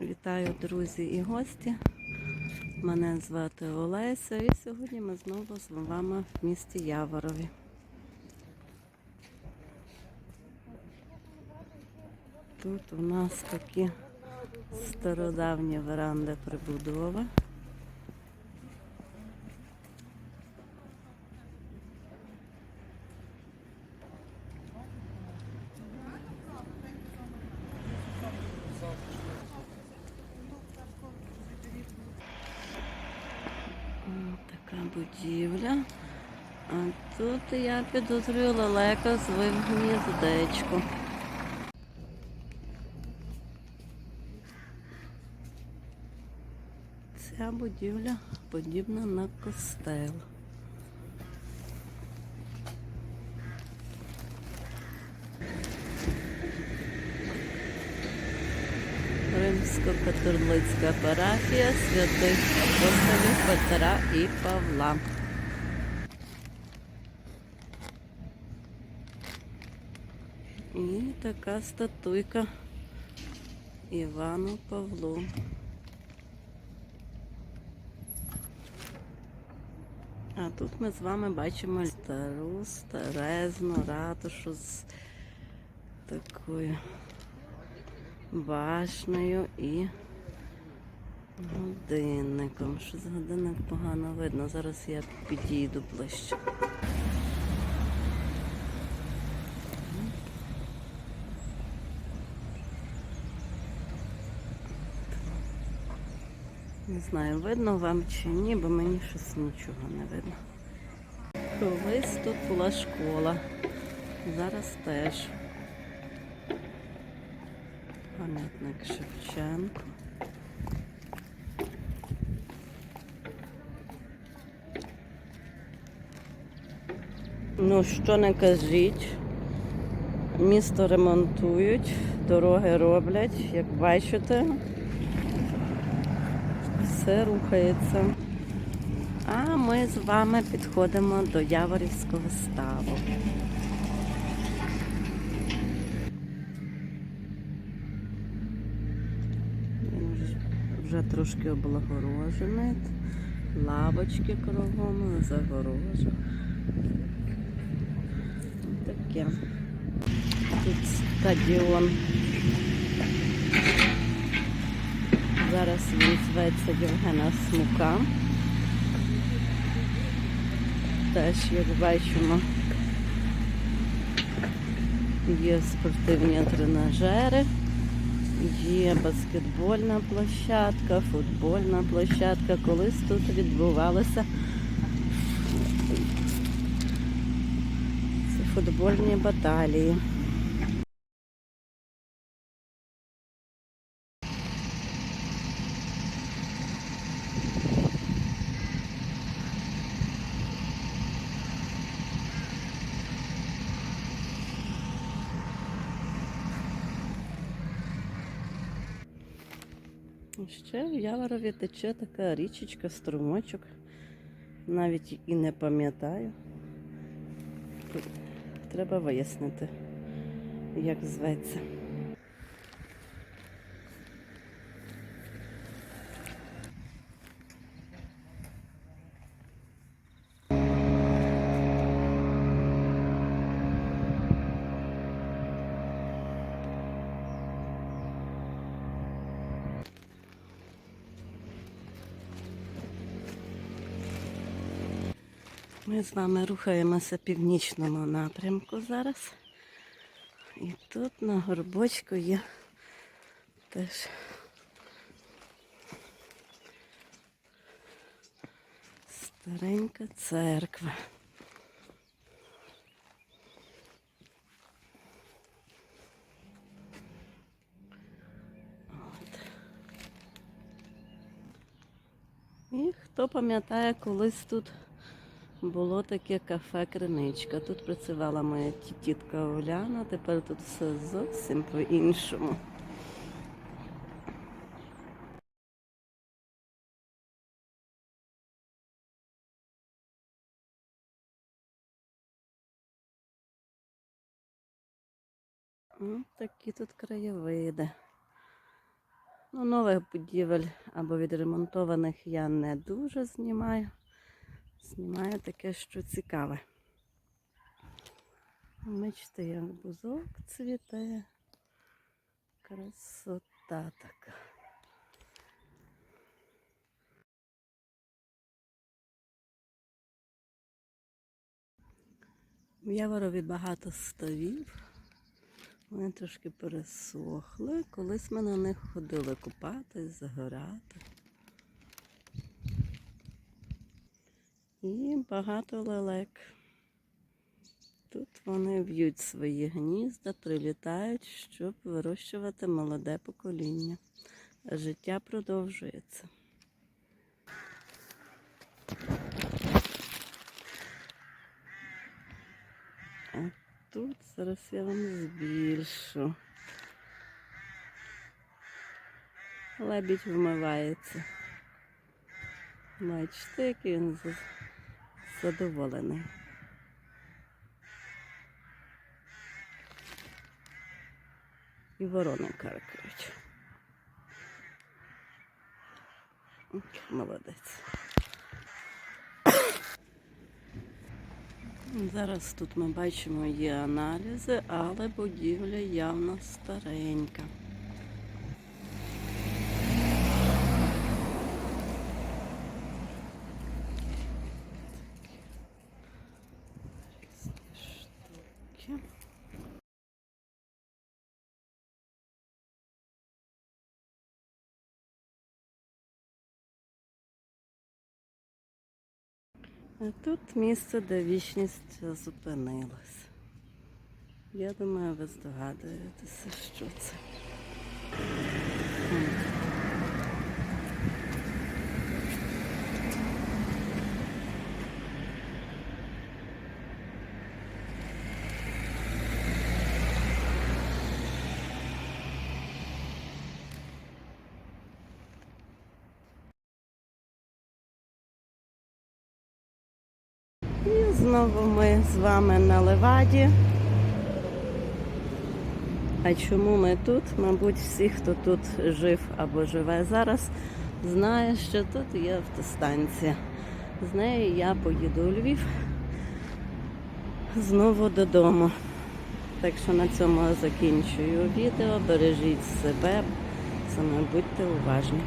Вітаю, друзі і гості. Мене звати Олеся і сьогодні ми знову з вами в місті Яворові. Тут у нас такі стародавні веранди прибудови. М, Така будівля. А тут я підозрюю лелека звив гніздечко. Ця будівля подібна на костел. Римсько-католицька парафія святих апостолів Петра і Павла. І така статуйка Івану Павлу. А тут ми з вами бачимо стару, старезну ратушу з такою башнею і годинником. Що з годинник погано видно. Зараз я підійду ближче. Не знаю, видно вам чи ні, бо мені щось нічого не видно. Колись тут була школа. Зараз теж. Пам'ятник Шевченко. Ну, що не кажіть. Місто ремонтують, дороги роблять, як бачите. Все рухається. А ми з вами підходимо до Яворівського ставу. Він вже, вже трошки облагорожений. Лавочки кругом, загорожа. Таке. Тут стадіон. Зараз він зветься Євгена Смука. Теж, як бачимо, є спортивні тренажери, є баскетбольна площадка, футбольна площадка. Колись тут відбувалися футбольні баталії. Ще в Яворові тече така річечка, струмочок. Навіть і не пам'ятаю. Треба вияснити, як зветься. Ми з вами рухаємося північному напрямку зараз. І тут на горбочку є теж старенька церква. І хто пам'ятає, колись тут було таке кафе Криничка. Тут працювала моя тітка Оляна, тепер тут все зовсім по-іншому. М, Такі тут краєвиди. Ну, нових будівель або відремонтованих я не дуже знімаю. Знімаю таке, що цікаве. Бачите, як бузок цвіте. Красота така. В Яворові багато ставів. Вони трошки пересохли. Колись ми на них ходили купатись, загорати. І багато лелек. Тут вони в'ють свої гнізда, прилітають, щоб вирощувати молоде покоління. Життя продовжується. А тут зараз я вам збільшу. Лебідь вмивається. Бачите, який він задоволений. І ворони каркають. Молодець. Зараз тут ми бачимо є аналізи, але будівля явно старенька. А тут місце, де вічність зупинилась. Я думаю, ви здогадуєтеся, що це. І знову ми з вами на Леваді. А чому ми тут? Мабуть, всі, хто тут жив або живе зараз, знає, що тут є автостанція. З нею я поїду у Львів знову додому. Так що на цьому закінчую відео. Бережіть себе, саме будьте уважні.